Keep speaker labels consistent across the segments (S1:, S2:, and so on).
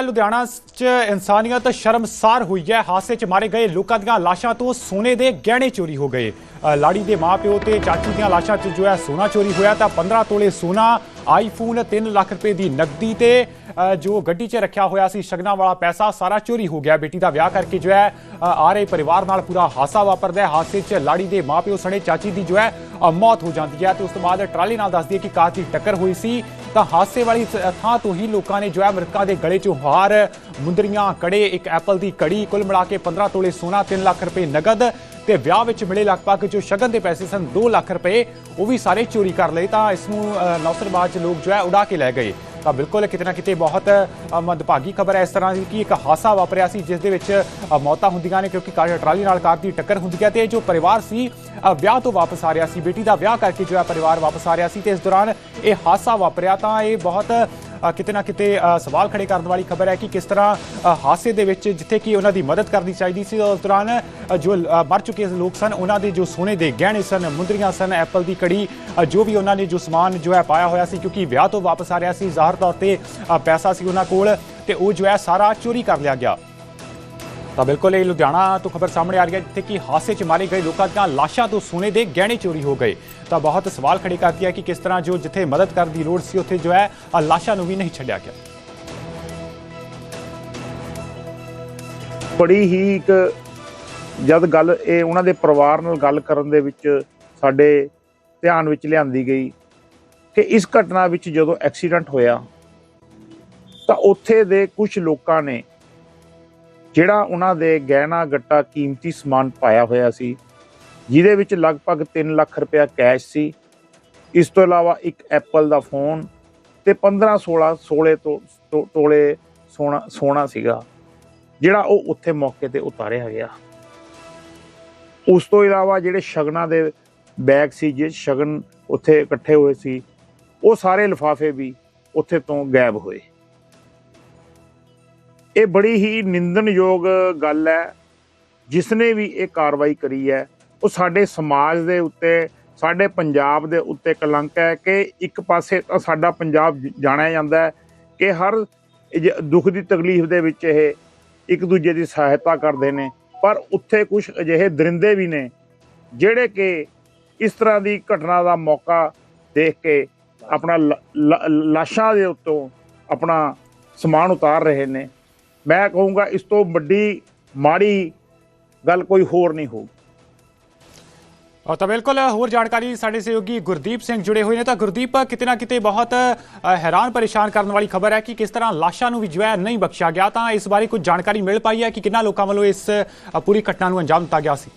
S1: ਲੁਧਿਆਣਾ 'ਚ ਇਨਸਾਨੀਅਤ ਸ਼ਰਮਸਾਰ ਹੋਈ ਹੈ। ਹਾਦਸੇ 'ਚ ਮਾਰੇ ਗਏ ਲੋਕਾਂ ਦੀਆਂ ਲਾਸ਼ਾਂ ਤੋਂ ਸੋਨੇ ਦੇ ਗਹਿਣੇ ਚੋਰੀ ਹੋ ਗਏ। ਲਾੜੀ ਦੇ ਮਾਪਿਓ ਤੇ ਚਾਚੀ ਦੀਆਂ ਲਾਸ਼ਾਂ 'ਚ ਜੋ ਹੈ ਸੋਨਾ ਚੋਰੀ ਹੋਇਆ ਤਾਂ 15 ਤੋਲੇ ਸੋਨਾ, ਆਈਫੋਨ 3 ਲੱਖ ਰੁਪਏ ਦੀ ਨਕਦੀ ਤੇ ਜੋ ਗੱਡੀ 'ਚ ਰੱਖਿਆ ਹੋਇਆ ਸੀ ਸ਼ਗਨਾਂ ਵਾਲਾ ਪੈਸਾ ਸਾਰਾ ਚੋਰੀ ਹੋ ਗਿਆ। ਬੇਟੀ ਦਾ ਵਿਆਹ ਕਰਕੇ ਜੋ ਹੈ ਆ ਰਹੇ ਪਰਿਵਾਰ ਨਾਲ ਪੂਰਾ ਹਾਸਾ ਵਾਪਰਦਾ ਹੈ। ਹਾਦਸੇ 'ਚ ਲਾੜੀ ਦੇ ਮਾਪਿਓ ਸਣੇ ਚਾਚੀ ਦੀ ਜੋ ਹੈ ਮੌਤ ਹੋ ਜਾਂਦੀ ਹੈ। ਤੇ ਉਸ ਤੋਂ ਬਾਅਦ ਟਰਾਲੀ ਨਾਲ ਦੱਸਦੀ ਹੈ ਕਿ ਕਾਰ ਦੀ ਟੱਕਰ ਹੋਈ ਸੀ। ਤਾਂ ਹਾਦਸੇ ਵਾਲੀ ਥਾਂ ਤੋਂ ਹੀ ਲੋਕਾਂ ਨੇ ਜੋ ਹੈ ਮ੍ਰਿਤਕਾਂ ਦੇ ਗਲੇ 'ਚੋਂ ਹਾਰ ਮੁੰਦਰੀਆਂ ਕੜੇ ਇੱਕ ਐਪਲ ਦੀ ਕੜੀ ਕੁੱਲ ਮਿਲਾ ਕੇ 15 ਤੋਲੇ ਸੋਨਾ 3 ਲੱਖ ਰੁਪਏ ਨਗਦ ਤੇ ਵਿਆਹ ਵਿੱਚ ਮਿਲੇ ਲਗਭਗ ਜੋ ਸ਼ਗਨ ਦੇ ਪੈਸੇ ਸਨ 2 ਲੱਖ ਰੁਪਏ ਉਹ ਵੀ ਸਾਰੇ ਚੋਰੀ ਕਰ ਲਏ। ਤਾਂ ਇਸ ਨੂੰ ਅ, ਨੌਸਰਬਾਜ਼ 'ਚ ਲੋਕ ਜੋ ਹੈ ਉਡਾ ਕੇ ਲੈ ਗਏ। ਤਾਂ ਬਿਲਕੁਲ ਕਿਤੇ ਨਾ ਕਿਤੇ ਬਹੁਤ ਮੰਦਭਾਗੀ ਖਬਰ ਹੈ ਇਸ ਤਰ੍ਹਾਂ ਦੀ ਕਿ ਇੱਕ ਹਾਦਸਾ ਵਾਪਰਿਆ ਸੀ, ਜਿਸ ਦੇ ਵਿੱਚ ਮੌਤਾਂ ਹੁੰਦੀਆਂ ਨੇ ਕਿਉਂਕਿ ਕਾਰ, ਟਰਾਲੀ ਨਾਲ ਕਾਰ ਦੀ ਟੱਕਰ ਹੁੰਦੀ ਹੈ ਤੇ ਜੋ ਪਰਿਵਾਰ ਸੀ ਵਿਆਹ ਤੋਂ ਵਾਪਸ ਆ ਰਿਹਾ ਸੀ, ਬੇਟੀ ਦਾ ਵਿਆਹ ਕਰਕੇ ਜੋ ਹੈ ਪਰਿਵਾਰ ਵਾਪਸ ਆ ਰਿਹਾ ਸੀ ਤੇ ਇਸ ਦੌਰਾਨ ਇਹ ਹਾਦਸਾ ਵਾਪਰਿਆ ਤਾਂ ਇਹ ਬਹੁਤ ਕਿਤੇ ਨਾ ਕਿਤੇ ਸਵਾਲ ਖੜੇ ਕਰਨ ਵਾਲੀ ਖਬਰ ਹੈ ਕਿ ਕਿਸ ਤਰ੍ਹਾਂ ਅ, ਹਾਦਸੇ ਦੇ ਵਿੱਚ ਜਿੱਥੇ ਕਿ ਉਹਨਾਂ ਦੀ ਮਦਦ ਕਰਨੀ ਚਾਹੀਦੀ ਸੀ ਉਸ ਦੌਰਾਨ ਜੋ ਮਰ ਚੁੱਕੇ ਲੋਕ ਸਨ ਉਹਨਾਂ ਦੇ ਜੋ ਸੋਨੇ ਦੇ ਗਹਿਣੇ ਸਨ ਮੁੰਦਰੀਆਂ ਸਨ ਐਪਲ ਦੀ ਕੜੀ ਜੋ ਵੀ ਉਹਨਾਂ ਨੇ ਜੋ ਸਮਾਨ ਜੋ ਹੈ ਪਾਇਆ ਹੋਇਆ ਸੀ ਕਿਉਂਕਿ ਵਿਆਹ ਤੋਂ ਵਾਪਸ ਆ ਰਿਹਾ ਸੀ ਜ਼ਾਹਰ ਤੌਰ ਤੇ ਪੈਸਾ ਸੀ ਉਹਨਾਂ ਕੋਲ ਤੇ ਉਹ ਜੋ ਹੈ ਸਾਰਾ ਚੋਰੀ ਕਰ ਲਿਆ ਗਿਆ। ਤਾਂ ਬਿਲਕੁਲ ਇਹ ਲੁਧਿਆਣਾ ਤੋਂ ਖਬਰ ਸਾਹਮਣੇ ਆ ਰਹੀ ਹੈ, ਜਿੱਥੇ ਕਿ ਹਾਦਸੇ 'ਚ ਮਾਰੇ ਗਏ ਲੋਕਾਂ ਦੀਆਂ ਲਾਸ਼ਾਂ ਤੋਂ ਸੋਨੇ ਦੇ ਗਹਿਣੇ ਚੋਰੀ ਹੋ ਗਏ। ਤਾਂ ਬਹੁਤ ਸਵਾਲ ਖੜੇ ਕਰਦੀ ਹੈ ਕਿ ਕਿਸ ਤਰ੍ਹਾਂ ਜੋ ਜਿੱਥੇ ਮਦਦ ਕਰਨ ਦੀ ਲੋੜ ਸੀ, ਉੱਥੇ ਜੋ ਹੈ, ਆਹ ਲਾਸ਼ਾਂ ਨੂੰ ਵੀ ਨਹੀਂ ਛੱਡਿਆ ਗਿਆ।
S2: ਬੜੀ ਹੀ ਇੱਕ ਜਦ ਗੱਲ ਇਹ ਉਹਨਾਂ ਦੇ ਪਰਿਵਾਰ ਨਾਲ ਗੱਲ ਕਰਨ ਦੇ ਵਿੱਚ ਸਾਡੇ ਧਿਆਨ ਵਿੱਚ ਲਿਆਂਦੀ ਗਈ ਕਿ ਇਸ ਘਟਨਾ ਵਿੱਚ ਜਦੋਂ ਐਕਸੀਡੈਂਟ ਹੋਇਆ, ਤਾਂ ਉੱਥੇ ਦੇ ਕੁਝ ਲੋਕਾਂ ਨੇ ਜਿਹੜਾ ਉਹਨਾਂ ਦੇ ਗਹਿਣਾ ਗੱਟਾ ਕੀਮਤੀ ਸਮਾਨ ਪਾਇਆ ਹੋਇਆ ਸੀ, ਜਿਹਦੇ ਵਿੱਚ ਲਗਭਗ 3 ਲੱਖ ਰੁਪਇਆ ਕੈਸ਼ ਸੀ। ਇਸ ਤੋਂ ਇਲਾਵਾ ਇੱਕ ਐਪਲ ਦਾ ਫੋਨ ਤੇ 15 16 16 ਤੋਂ ਤੋਂ- ਤੋਲੇ ਸੋਨਾ ਸੋਨਾ ਸੀਗਾ, ਜਿਹੜਾ ਉਹ ਉੱਥੇ ਮੌਕੇ ਤੇ ਉਤਾਰਿਆ ਗਿਆ। ਉਸ ਤੋਂ ਇਲਾਵਾ ਜਿਹੜੇ ਸ਼ਗਨਾਂ ਦੇ ਬੈਗ ਸੀ ਜਿਸ ਸ਼ਗਨ ਉੱਥੇ ਇਕੱਠੇ ਹੋਏ ਸੀ, ਉਹ ਸਾਰੇ ਲਿਫਾਫੇ ਵੀ ਉੱਥੇ ਤੋਂ ਗਾਇਬ ਹੋਏ। ਇਹ ਬੜੀ ਹੀ ਨਿੰਦਣਯੋਗ ਗੱਲ ਹੈ ਜਿਸ ਨੇ ਵੀ ਇਹ ਕਾਰਵਾਈ ਕਰੀ ਹੈ। ਉਹ ਸਾਡੇ ਸਮਾਜ ਦੇ ਉੱਤੇ, ਸਾਡੇ ਪੰਜਾਬ ਦੇ ਉੱਤੇ ਕਲੰਕ ਹੈ ਕਿ ਇੱਕ ਪਾਸੇ ਤਾਂ ਸਾਡਾ ਪੰਜਾਬ ਜਾਣਿਆ ਜਾਂਦਾ ਹੈ ਕਿ ਹਰ ਦੁੱਖ ਦੀ ਤਕਲੀਫ ਦੇ ਵਿੱਚ ਇਹ ਇੱਕ ਦੂਜੇ ਦੀ ਸਹਾਇਤਾ ਕਰਦੇ ਨੇ। ਪਰ ਉੱਥੇ ਕੁਝ ਅਜਿਹੇ ਦਰਿੰਦੇ ਵੀ ਨੇ, ਜਿਹੜੇ ਕਿ ਇਸ ਤਰ੍ਹਾਂ ਦੀ ਘਟਨਾ ਦਾ ਮੌਕਾ ਦੇਖ ਕੇ ਆਪਣਾ ਲ- ਲਾਸ਼ਾਂ ਦੇ ਉੱਤੋਂ ਆਪਣਾ ਸਮਾਨ ਉਤਾਰ ਰਹੇ ਨੇ। ਮੈਂ ਕਹੂੰਗਾ ਇਸ ਤੋਂ ਵੱਡੀ ਮਾੜੀ ਗੱਲ ਕੋਈ ਹੋਰ ਨਹੀਂ ਹੋਊ।
S1: ਅ, ਤਾਂ ਬਿਲਕੁਲ ਹੋਰ ਜਾਣਕਾਰੀ ਸਾਡੇ ਸਹਿਯੋਗੀ ਗੁਰਦੀਪ ਸਿੰਘ ਜੁੜੇ ਹੋਏ ਨੇ। ਤਾਂ ਗੁਰਦੀਪ ਕਿਤੇ ਨਾ ਕਿਤੇ ਬਹੁਤ ਹੈਰਾਨ ਪਰੇਸ਼ਾਨ ਕਰਨ ਵਾਲੀ ਖਬਰ ਹੈ ਕਿ ਕਿਸ ਤਰ੍ਹਾਂ ਲਾਸ਼ਾਂ ਨੂੰ ਵੀ ਜੋ ਨਹੀਂ ਬਖਸ਼ਿਆ ਗਿਆ। ਤਾਂ ਇਸ ਬਾਰੇ ਕੁਝ ਜਾਣਕਾਰੀ ਮਿਲ ਪਾਈ ਹੈ ਕਿ ਕਿੰਨਾ ਲੋਕਾਂ ਵੱਲੋਂ ਇਸ ਪੂਰੀ ਘਟਨਾ ਨੂੰ ਅੰਜਾਮ ਦਿੱਤਾ ਗਿਆ ਸੀ।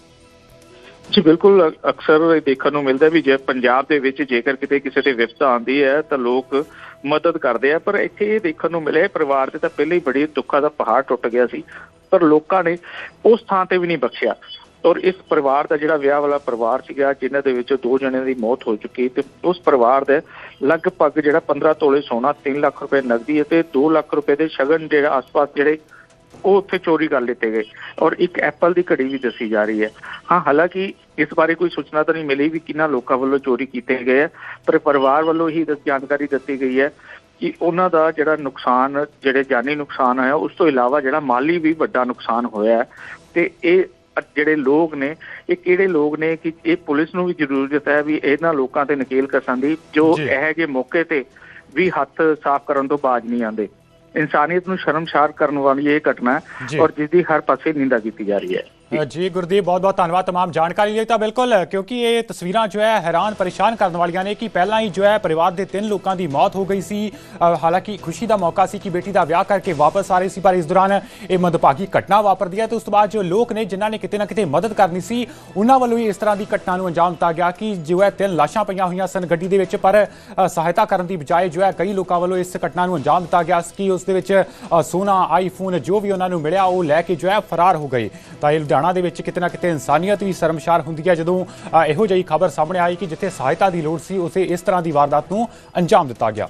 S3: ਜੀ, ਬਿਲਕੁਲ ਅਕਸਰ ਇਹ ਦੇਖਣ ਨੂੰ ਮਿਲਦਾ ਵੀ ਜੇ ਪੰਜਾਬ ਦੇ ਵਿੱਚ ਜੇਕਰ ਕਿਤੇ ਕਿਸੇ ਤੇ ਵਿਪਤਾ ਆਉਂਦੀ ਹੈ, ਤਾਂ ਲੋਕ ਮਦਦ ਕਰਦੇ ਆ। ਪਰ ਇੱਥੇ ਇਹ ਦੇਖਣ ਨੂੰ ਮਿਲਿਆ, ਪਰਿਵਾਰ ਤੇ ਤਾਂ ਪਹਿਲਾਂ ਹੀ ਬੜੀ ਦੁੱਖਾਂ ਦਾ ਪਹਾੜ ਟੁੱਟ ਗਿਆ ਸੀ। ਪਰ ਲੋਕਾਂ ਨੇ ਉਸ ਥਾਂ ਤੇ ਵੀ ਨਹੀਂ ਬਖਸ਼ਿਆ। ਔਰ ਇਸ ਪਰਿਵਾਰ ਦਾ ਜਿਹੜਾ ਵਿਆਹ ਵਾਲਾ ਪਰਿਵਾਰ ਸੀਗਾ, ਜਿਨ੍ਹਾਂ ਦੇ ਵਿੱਚੋਂ ਦੋ ਜਣਿਆਂ ਦੀ ਮੌਤ ਹੋ ਚੁੱਕੀ ਤੇ ਉਸ ਪਰਿਵਾਰ ਦੇ ਲਗਭਗ ਜਿਹੜਾ 15 ਤੋਲੇ ਸੋਨਾ 3 ਲੱਖ ਰੁਪਏ ਨਕਦੀ ਅਤੇ 2 ਲੱਖ ਰੁਪਏ ਦੇ ਸ਼ਗਨ ਜਿਹੜਾ ਆਸ-ਪਾਸ ਜਿਹੜੇ ਉਹ ਉੱਥੇ ਚੋਰੀ ਕਰ ਲਿੱਤੇ ਗਏ। ਔਰ ਇੱਕ ਐਪਲ ਦੀ ਘੜੀ ਵੀ ਦੱਸੀ ਜਾ ਰਹੀ ਹੈ। ਹਾਂ ਹਾਲਾਂਕਿ ਇਸ ਬਾਰੇ ਕੋਈ ਸੂਚਨਾ ਤਾਂ ਨਹੀਂ ਮਿਲੀ ਵੀ ਕਿੰਨਾ ਲੋਕਾਂ ਵੱਲੋਂ ਚੋਰੀ ਕੀਤੇ ਗਏ ਆ ਪਰ ਪਰਿਵਾਰ ਵੱਲੋਂ ਹੀ ਦੱਸ- ਜਾਣਕਾਰੀ ਦਿੱਤੀ ਗਈ ਹੈ ਕਿ ਉਹਨਾਂ ਦਾ ਜਿਹੜਾ ਨੁਕਸਾਨ ਜਿਹੜੇ ਜਾਨੀ ਨੁਕਸਾਨ ਆਇਆ ਉਸ ਤੋਂ ਇਲਾਵਾ ਜਿਹੜਾ ਮਾਲੀ ਵੀ ਵੱਡਾ ਨੁਕਸਾਨ ਹੋਇਆ ਹੈ। ਤੇ ਇਹ ਜਿਹੜੇ ਲੋਕ ਨੇ ਇਹ ਕਿਹੜੇ ਲੋਕ ਨੇ ਕਿ ਇਹ ਪੁਲਿਸ ਨੂੰ ਵੀ ਜ਼ਰੂਰਤ ਹੈ ਵੀ ਇਹਨਾਂ ਲੋਕਾਂ ਤੇ ਨਕੇਲ ਕਸਣ ਦੀ ਜੋ
S1: ਜੀ।
S3: ਇਹ ਜੇ ਮੌਕੇ ਤੇ ਵੀ ਹੱਥ ਸਾਫ਼ ਕਰਨ ਤੋਂ ਬਾਜ ਨਹੀਂ ਆਉਂਦੇ। ਇਨਸਾਨੀਅਤ ਨੂੰ ਸ਼ਰਮਸ਼ਾਰ ਕਰਨ ਵਾਲੀ ਇਹ ਘਟਨਾ। ਔਰ ਜਿਸ ਦੀ ਹਰ ਪਾਸੇ ਨਿੰਦਾ ਕੀਤੀ ਜਾ ਰਹੀ ਹੈ
S1: ਜੀ ਗੁਰਦੀਪ ਬਹੁਤ ਬਹੁਤ ਧੰਨਵਾਦ तमाम ਜਾਣਕਾਰੀ ਲਈ ਤਾਂ ਬਿਲਕੁਲ ਕਿਉਂਕਿ ਇਹ ਤਸਵੀਰਾਂ ਜੋ ਹੈ ਹੈਰਾਨ ਪਰੇਸ਼ਾਨ ਕਰਨ ਵਾਲੀਆਂ ਨੇ ਕਿ ਪਹਿਲਾਂ ਹੀ ਜੋ ਹੈ ਪਰਿਵਾਰ ਦੇ ਤਿੰਨ ਲੋਕਾਂ ਦੀ ਮੌਤ ਹੋ ਗਈ ਸੀ ਅ, ਹਾਲਾਂਕਿ ਖੁਸ਼ੀ ਦਾ ਮੌਕਾ ਸੀ ਕਿ ਬੇਟੀ ਦਾ ਵਿਆਹ ਕਰਕੇ ਵਾਪਸ ਆ ਰਹੀ ਸੀ ਪਰ ਇਸ ਦੌਰਾਨ ਇਹ ਮੰਦਭਾਗੀ ਘਟਨਾ ਵਾਪਰਦੀ ਹੈ ਤੇ ਉਸ ਤੋਂ ਬਾਅਦ ਜੋ ਲੋਕ ਨੇ ਜਿਨ੍ਹਾਂ ਨੇ ਕਿਤੇ ਨਾ ਕਿਤੇ ਮਦਦ ਕਰਨੀ ਸੀ ਉਹਨਾਂ ਵੱਲੋਂ ਹੀ ਇਸ ਤਰ੍ਹਾਂ ਦੀ ਘਟਨਾ ਨੂੰ ਅੰਜਾਮ ਦਿੱਤਾ ਗਿਆ ਕਿ ਜੋ ਹੈ ਤਿੰਨ ਲਾਸ਼ਾਂ ਪਈਆਂ ਹੋਈਆਂ ਸਨ ਗੱਡੀ ਦੇ ਵਿੱਚ ਪਰ ਅ, ਸਹਾਇਤਾ ਕਰਨ ਦੀ ਬਜਾਏ ਜੋ ਹੈ ਕਈ ਲੋਕਾਂ ਵੱਲੋਂ ਇਸ ਘਟਨਾ ਨੂੰ ਅੰਜਾਮ ਦਿੱਤਾ ਗਿਆ ਕਿ ਉਸ ਦੇ ਵਿੱਚ ਅ, ਸੋਨਾ ਆਈਫੋਨ ਜੋ ਵੀ ਉਹਨਾਂ ਨੂੰ ਮਿਲਿਆ ਉਹ ਲੈ ਕੇ ਜੋ ਹੈ ਫਰਾਰ ਹੋ ਗਏ ਤਾਂ ਇਹ ਲੁਧਿਆਣਾ ਦੇ ਵਿੱਚ ਕਿਤੇ ਨਾ ਕਿਤੇ ਇਨਸਾਨੀਅਤ ਵੀ ਸ਼ਰਮਸ਼ਾਰ ਹੁੰਦੀ ਹੈ। ਜਦੋਂ ਇਹੋ ਜਿਹੀ ਖਬਰ ਸਾਹਮਣੇ ਆਈ ਕਿ ਜਿੱਥੇ ਸਹਾਇਤਾ ਦੀ ਲੋੜ ਸੀ, ਉਸੇ ਇਸ ਤਰ੍ਹਾਂ ਦੀ ਵਾਰਦਾਤ ਨੂੰ ਅੰਜਾਮ ਦਿੱਤਾ ਗਿਆ।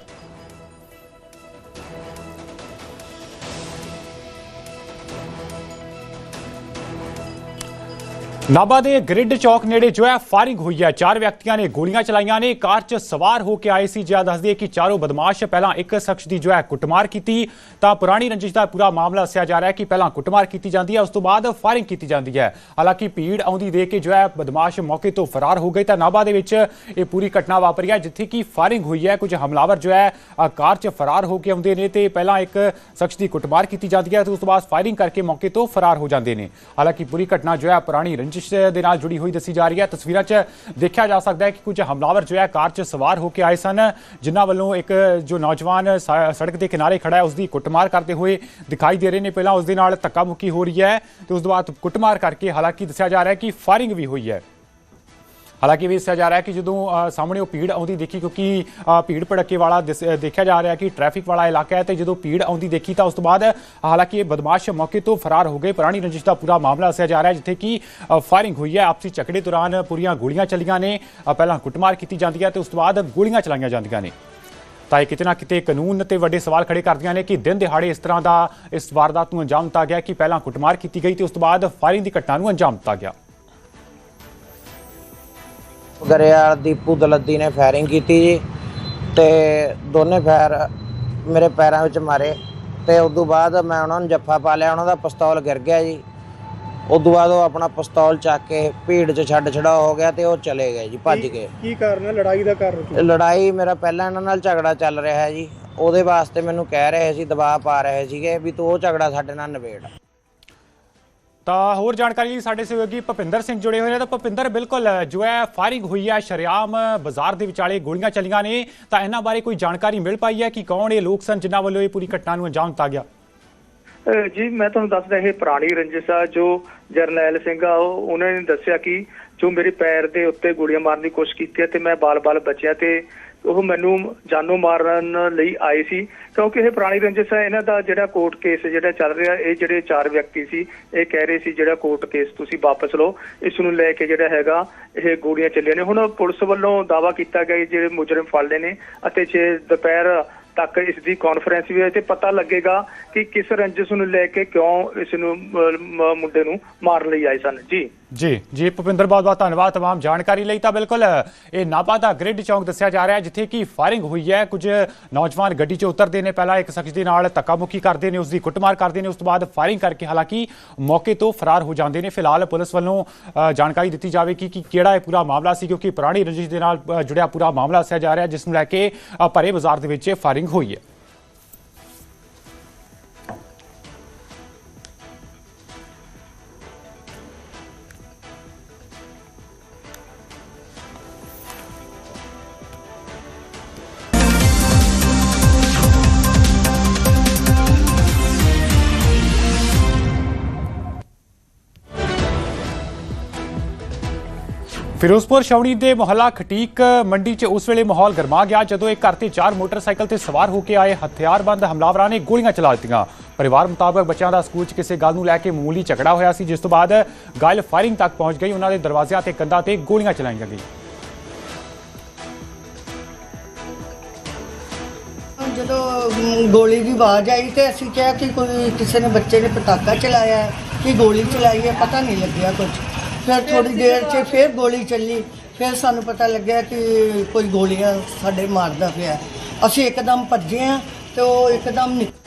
S1: ਨਾਭਾ ਦੇ ਗ੍ਰਿਡ ਚੌਕ ਨੇੜੇ ਜੋ ਹੈ ਫਾਇਰਿੰਗ ਹੋਈ ਹੈ। ਚਾਰ ਵਿਅਕਤੀਆਂ ਨੇ ਗੋਲੀਆਂ ਚਲਾਈਆਂ ਨੇ। ਕਾਰ 'ਚ ਸਵਾਰ ਹੋ ਕੇ ਆਏ ਸੀ। ਜਿਆ ਦੱਸਦੀ ਹੈ ਕਿ ਚਾਰੋਂ ਬਦਮਾਸ਼ ਪਹਿਲਾਂ ਇੱਕ ਸ਼ਖਸ ਦੀ ਜੋ ਹੈ ਕੁੱਟਮਾਰ ਕੀਤੀ, ਤਾਂ ਪੁਰਾਣੀ ਰੰਜਿਸ਼ ਦਾ ਪੂਰਾ ਮਾਮਲਾ ਦੱਸਿਆ ਜਾ ਰਿਹਾ ਹੈ ਕਿ ਪਹਿਲਾਂ ਕੁੱਟਮਾਰ ਕੀਤੀ ਜਾਂਦੀ ਹੈ, ਉਸ ਤੋਂ ਬਾਅਦ ਫਾਇਰਿੰਗ ਕੀਤੀ ਜਾਂਦੀ ਹੈ। ਹਾਲਾਂਕਿ ਭੀੜ ਆਉਂਦੀ ਦੇਖ ਕੇ ਜੋ ਹੈ ਬਦਮਾਸ਼ ਮੌਕੇ ਤੋਂ ਫਰਾਰ ਹੋ ਗਏ, ਤਾਂ ਨਾਭਾ ਦੇ ਵਿੱਚ ਇਹ ਪੂਰੀ ਘਟਨਾ ਵਾਪਰੀ ਹੈ, ਜਿੱਥੇ ਕਿ ਫਾਇਰਿੰਗ ਹੋਈ ਹੈ। ਕੁਝ ਹਮਲਾਵਰ ਜੋ ਹੈ ਕਾਰ 'ਚ ਫਰਾਰ ਹੋ ਕੇ ਆਉਂਦੇ ਨੇ ਤੇ ਪਹਿਲਾਂ ਇੱਕ ਸ਼ਖਸ ਦੀ ਕੁੱਟਮਾਰ ਕੀਤੀ ਜਾਂਦੀ ਹੈ ਤੇ ਉਸ ਤੋਂ ਬਾਅਦ ਫਾਇਰਿੰਗ ਕਰਕੇ ਮੌਕੇ ਤੋਂ ਫਰਾਰ ਹੋ ਜਾਂਦੇ ਨੇ। ਹਾਲਾਂਕਿ ਪੂਰੀ ਘਟਨਾ ਜੋ ਹੈ ਪੁਰਾਣੀ ਰੰਜਿਸ਼ ਦੇ ਨਾਲ ਜੁੜੀ ਹੋਈ ਦੱਸੀ ਜਾ ਰਹੀ ਹੈ। ਤਸਵੀਰਾਂ 'ਚ ਦੇਖਿਆ ਜਾ ਸਕਦਾ ਹੈ ਕਿ ਕੁਝ ਹਮਲਾਵਰ ਜੋ ਹੈ, ਕਾਰ 'ਚ ਸਵਾਰ ਹੋ ਕੇ ਆਏ ਸਨ, ਜਿਨ੍ਹਾਂ ਵੱਲੋਂ ਇੱਕ ਜੋ ਨੌਜਵਾਨ ਸ- ਸੜਕ ਦੇ ਕਿਨਾਰੇ ਖੜਾ ਹੈ ਉਸ ਦੀ ਕੁੱਟਮਾਰ ਕਰਦੇ ਹੋਏ ਦਿਖਾਈ ਦੇ ਰਹੇ ਨੇ। ਪਹਿਲਾਂ ਉਸ ਦੇ ਨਾਲ ਧੱਕਾ ਮੁੱਕੀ ਹੋ ਰਹੀ ਹੈ ਤੇ ਉਸ ਤੋਂ ਬਾਅਦ ਕੁੱਟਮਾਰ ਕਰਕੇ ਹਾਲਾਂਕਿ ਦੱਸਿਆ ਜਾ ਰਿਹਾ ਹੈ ਕਿ ਫਾਇਰਿੰਗ ਵੀ ਹੋਈ ਹੈ। ਹਾਲਾਂਕਿ ਇਹ ਵੀ ਦੱਸਿਆ ਜਾ ਰਿਹਾ ਕਿ ਜਦੋਂ ਸਾਹਮਣੇ ਉਹ ਭੀੜ ਆਉਂਦੀ ਦੇਖੀ ਕਿਉਂਕਿ ਭੀੜ ਭੜੱਕੇ ਵਾਲਾ ਦਿਸ- ਦੇਖਿਆ ਜਾ ਰਿਹਾ ਕਿ ਟ੍ਰੈਫਿਕ ਵਾਲਾ ਇਲਾਕਾ ਹੈ ਤੇ ਜਦੋਂ ਭੀੜ ਆਉਂਦੀ ਦੇਖੀ ਤਾਂ ਉਸ ਤੋਂ ਬਾਅਦ, ਹਾਲਾਂਕਿ ਇਹ ਬਦਮਾਸ਼ ਮੌਕੇ ਤੋਂ ਫਰਾਰ ਹੋ ਗਏ। ਪੁਰਾਣੀ ਰੰਜਿਸ਼ ਦਾ ਪੂਰਾ ਮਾਮਲਾ ਦੱਸਿਆ ਜਾ ਰਿਹਾ ਜਿੱਥੇ ਕਿ ਫਾਇਰਿੰਗ ਹੋਈ ਹੈ। ਆਪਸੀ ਝਗੜੇ ਦੌਰਾਨ ਪੂਰੀਆਂ ਗੋਲੀਆਂ ਚੱਲੀਆਂ ਨੇ। ਪਹਿਲਾਂ ਕੁੱਟਮਾਰ ਕੀਤੀ ਜਾਂਦੀ ਹੈ ਤੇ ਉਸ ਤੋਂ ਬਾਅਦ ਗੋਲੀਆਂ ਚਲਾਈਆਂ ਜਾਂਦੀਆਂ ਨੇ। ਤਾਂ ਇਹ ਕਿਤੇ ਨਾ ਕਿਤੇ ਕਾਨੂੰਨ ਤੇ ਵੱਡੇ ਸਵਾਲ ਖੜੇ ਕਰਦੀਆਂ ਨੇ ਕਿ ਦਿਨ ਦਿਹਾੜੇ ਇਸ ਤਰ੍ਹਾਂ ਦਾ, ਇਸ ਵਾਰਦਾਤ ਨੂੰ ਅੰਜਾਮ ਦਿੱਤਾ ਗਿਆ ਕਿ ਪਹਿਲਾਂ ਕੁੱਟਮਾਰ ਕੀਤੀ ਗਈ ਤੇ ਉਸ ਤੋਂ ਬਾਅਦ ਫਾਇਰਿੰਗ ਦੀ ਘਟਨਾ ਨੂੰ ਅੰਜਾਮ ਦਿੱਤਾ ਗਿਆ।
S4: ਗਰੇਵਾਲ ਦੀਪੂ ਦਲੱਦੀ ਨੇ ਫਾਇਰਿੰਗ ਕੀਤੀ ਜੀ ਤੇ ਦੋਨੇ ਫਾਇਰ ਮੇਰੇ ਪੈਰਾਂ ਵਿੱਚ ਮਾਰੇ ਤੇ ਉਸ ਤੋਂ ਬਾਅਦ ਮੈਂ ਉਹਨਾਂ ਨੂੰ ਜੱਫਾ ਪਾ ਲਿਆ ਉਹਨਾਂ ਦਾ ਪਿਸਤੌਲ ਗਿਰ ਗਿਆ ਜੀ। ਉਸ ਤੋਂ ਬਾਅਦ ਉਹ ਆਪਣਾ ਪਿਸਤੌਲ ਚੱਕ ਕੇ ਭੀੜ 'ਚ ਛੱਡ ਛੜਾ ਹੋ ਗਿਆ ਤੇ ਉਹ ਚਲੇ ਗਏ ਜੀ ਭੱਜ ਗਏ
S5: ਕੀ। ਕਾਰਨ ਹੈ? ਲੜਾਈ ਦਾ ਕਾਰਨ ਕੀ
S4: ਲੜਾਈ ਮੇਰਾ ਪਹਿਲਾਂ ਇਹਨਾਂ ਨਾਲ ਝਗੜਾ ਚੱਲ ਰਿਹਾ ਹੈ ਜੀ ਉਹਦੇ ਵਾਸਤੇ ਮੈਨੂੰ ਕਹਿ ਰਹੇ ਸੀ ਦਬਾਅ ਪਾ ਰਹੇ ਸੀਗੇ ਵੀ ਤੂੰ ਉਹ ਝਗੜਾ ਸਾਡੇ ਨਾਲ ਨਿਬੇੜ।
S1: ਤਾਂ ਹੋਰ ਜਾਣਕਾਰੀ ਲਈ ਸਾਡੇ ਸਹਿਯੋਗੀ ਭਪਿੰਦਰ ਸਿੰਘ ਜੁੜੇ ਹੋਏ ਨੇ। ਤਾਂ ਭਪਿੰਦਰ, ਬਿਲਕੁਲ, ਜੋ ਹੈ, ਫਾਇਰਿੰਗ ਹੋਈ ਹੈ, ਸ਼ਰਿਆਮ ਬਾਜ਼ਾਰ ਦੇ ਵਿਚਾਲੇ ਗੋਲੀਆਂ ਚੱਲੀਆਂ ਨੇ। ਤਾਂ ਇਹਨਾਂ ਬਾਰੇ ਕੋਈ ਜਾਣਕਾਰੀ ਮਿਲ ਪਾਈ ਹੈ ਕਿ ਕੌਣ ਇਹ ਲੋਕ ਸਨ ਜਿਨ੍ਹਾਂ ਵੱਲੋਂ ਇਹ ਪੂਰੀ ਘਟਨਾ ਨੂੰ ਅੰਜਾਮ ਦਿੱਤਾ ਗਿਆ?
S5: ਜੀ, ਮੈਂ ਤੁਹਾਨੂੰ ਦੱਸਦਾ, ਇਹ ਪੁਰਾਣੀ ਰੰਜਿਸ਼ ਆ ਜੋ ਜਰਨੈਲ ਸਿੰਘ ਆ, ਉਹ, ਉਹਨਾਂ ਨੇ ਦੱਸਿਆ ਕਿ ਜੋ ਮੇਰੇ ਪੈਰ ਦੇ ਉੱਤੇ ਗੋਲੀਆਂ ਮਾਰਨ ਦੀ ਕੋਸ਼ਿਸ਼ ਕੀਤੀ ਹੈ ਤੇ ਮੈਂ ਬਾਲ-ਬਾਲ ਬਚਿਆ ਤੇ ਉਹ ਮੈਨੂੰ ਜਾਨੋਂ ਮਾਰਨ ਲਈ ਆਏ ਸੀ। ਕਿਉਂਕਿ ਇਹ ਪੁਰਾਣੀ ਰੰਜਿਸ਼ ਹੈ, ਇਹਨਾਂ ਦਾ ਜਿਹੜਾ ਕੋਰਟ ਕੇਸ ਜਿਹੜਾ ਚੱਲ ਰਿਹਾ, ਇਹ ਜਿਹੜੇ ਚਾਰ ਵਿਅਕਤੀ ਸੀ, ਇਹ ਕਹਿ ਰਹੇ ਸੀ ਜਿਹੜਾ ਕੋਰਟ ਕੇਸ ਤੁਸੀਂ ਵਾਪਸ ਲਓ। ਇਸ ਨੂੰ ਲੈ ਕੇ ਜਿਹੜਾ ਹੈਗਾ, ਇਹ ਗੋਲੀਆਂ ਚੱਲੀਆਂ ਨੇ। ਹੁਣ ਪੁਲਿਸ ਵੱਲੋਂ ਦਾਵਾ ਕੀਤਾ ਗਿਆ ਜਿਹੜੇ ਮੁਜਰਮ ਫੜ ਲਏ ਨੇ ਅਤੇ ਜੇ ਦੁਪਹਿਰ ਤੱਕ ਇਸ ਦੀ ਕਾਨਫਰੰਸ ਵੀ ਹੈ ਤੇ ਪਤਾ ਲੱਗੇਗਾ ਕਿ ਕਿਸ ਰੰਜਿਸ਼ ਨੂੰ ਲੈ ਕੇ ਕਿਉਂ ਇਸ ਨੂੰ ਮੁੰਡੇ ਨੂੰ ਮਾਰਨ ਲਈ ਆਏ ਸਨ। ਜੀ।
S1: ਜੀ ਜੀ ਭੁਪਿੰਦਰ ਬਹੁਤ ਬਹੁਤ ਧੰਨਵਾਦ तमाम ਜਾਣਕਾਰੀ ਲਈ ਤਾਂ ਬਿਲਕੁਲ ਇਹ ਨਾਭਾ ਦਾ ਗ੍ਰਿਡ ਚੌਂਕ ਦੱਸਿਆ ਜਾ ਰਿਹਾ ਹੈ ਜਿੱਥੇ ਕਿ ਫਾਇਰਿੰਗ ਹੋਈ ਹੈ ਕੁਝ ਨੌਜਵਾਨ ਗੱਡੀ 'ਚ ਉਤਰਦੇ ਨੇ ਪਹਿਲਾਂ ਇੱਕ ਸ਼ਖਸ ਦੇ ਨਾਲ ਧੱਕਾਮੁੱਕੀ ਕਰਦੇ ਨੇ ਉਸ ਦੀ ਕੁੱਟਮਾਰ ਕਰਦੇ ਨੇ ਉਸ ਤੋਂ ਬਾਅਦ ਫਾਇਰਿੰਗ ਕਰਕੇ ਹਾਲਾਂਕਿ ਮੌਕੇ ਤੋਂ ਫਰਾਰ ਹੋ ਜਾਂਦੇ ਨੇ ਫਿਲਹਾਲ ਪੁਲਿਸ ਵੱਲੋਂ ਅ, ਜਾਣਕਾਰੀ ਦਿੱਤੀ ਜਾਵੇ ਕਿ ਕਿ ਕਿਹੜਾ ਇਹ ਪੂਰਾ ਮਾਮਲਾ ਸੀ ਕਿਉਂਕਿ ਪੁਰਾਣੀ ਰੰਜਿਸ਼ ਦੇ ਨਾਲ ਅ, ਜੁੜਿਆ ਪੂਰਾ ਮਾਮਲਾ ਦੱਸਿਆ ਜਾ ਰਿਹਾ ਹੈ ਜਿਸ ਨੂੰ ਲੈ ਕੇ ਅ, ਭਰੇ ਬਾਜ਼ਾਰ ਦੇ ਵਿੱਚ ਇਹ ਫਾਇਰਿੰਗ ਹੋਈ ਹੈ ਫਿਰੋਜ਼ਪੁਰ ਸ਼ੌਣੀ ਦੇ ਮੁਹੱਲਾ ਖਟੀਕ ਮੰਡੀ 'ਚ ਉਸ ਵੇਲੇ ਮਾਹੌਲ ਗਰਮਾ ਗਿਆ ਜਦੋਂ ਇੱਕ ਘਰ ਤੇ ਚਾਰ ਮੋਟਰਸਾਈਕਲ ਤੇ ਸਵਾਰ ਹੋ ਕੇ ਆਏ ਹਥਿਆਰਬੰਦ ਹਮਲਾਵਰਾਂ ਨੇ ਗੋਲੀਆਂ ਚਲਾ ਦਿੱਤੀਆਂ। ਪਰਿਵਾਰ ਮੁਤਾਬਕ ਬੱਚਿਆਂ ਦਾ ਸਕੂਲ 'ਚ ਕਿਸੇ ਗੱਲ ਨੂੰ ਲੈ ਕੇ ਮਾਮੂਲੀ ਝਗੜਾ ਹੋਇਆ ਸੀ, ਜਿਸ ਤੋਂ ਬਾਅਦ ਗੱਲ ਫਾਇਰਿੰਗ ਤੱਕ ਪਹੁੰਚ ਗਈ। ਉਹਨਾਂ ਦੇ ਦਰਵਾਜ਼ਿਆਂ ਤੇ ਕੰਧਾਂ ਤੇ ਗੋਲੀਆਂ ਚਲਾਈਆਂ ਗਈਆਂ।
S6: ਜਦੋਂ ਗੋਲੀ ਦੀ ਆਵਾਜ਼ ਆਈ ਤੇ ਅਸੀਂ ਕਿਹਾ ਕਿ ਕੋਈ ਕਿਸੇ ਨੇ ਬੱਚੇ ਨੇ ਪਟਾਕਾ ਚਲਾਇਆ ਹੈ ਕਿ ਗੋਲੀ ਚਲਾਈ ਹੈ, ਪਤਾ ਨਹੀਂ ਲੱਗਿਆ ਕੁਝ ਫਿਰ ਥੋੜੀ ਦੇਰ 'ਚ ਫਿਰ ਗੋਲੀ ਚੱਲੀ। ਫਿਰ ਸਾਨੂੰ ਪਤਾ ਲੱਗਿਆ ਕਿ ਕੋਈ ਗੋਲੀਆਂ ਸਾਡੇ ਮਾਰਦਾ ਪਿਆ। ਅਸੀਂ ਇੱਕਦਮ ਭੱਜੇ ਆ ਤੇ ਉਹ ਇੱਕਦਮ ਨਿਕ-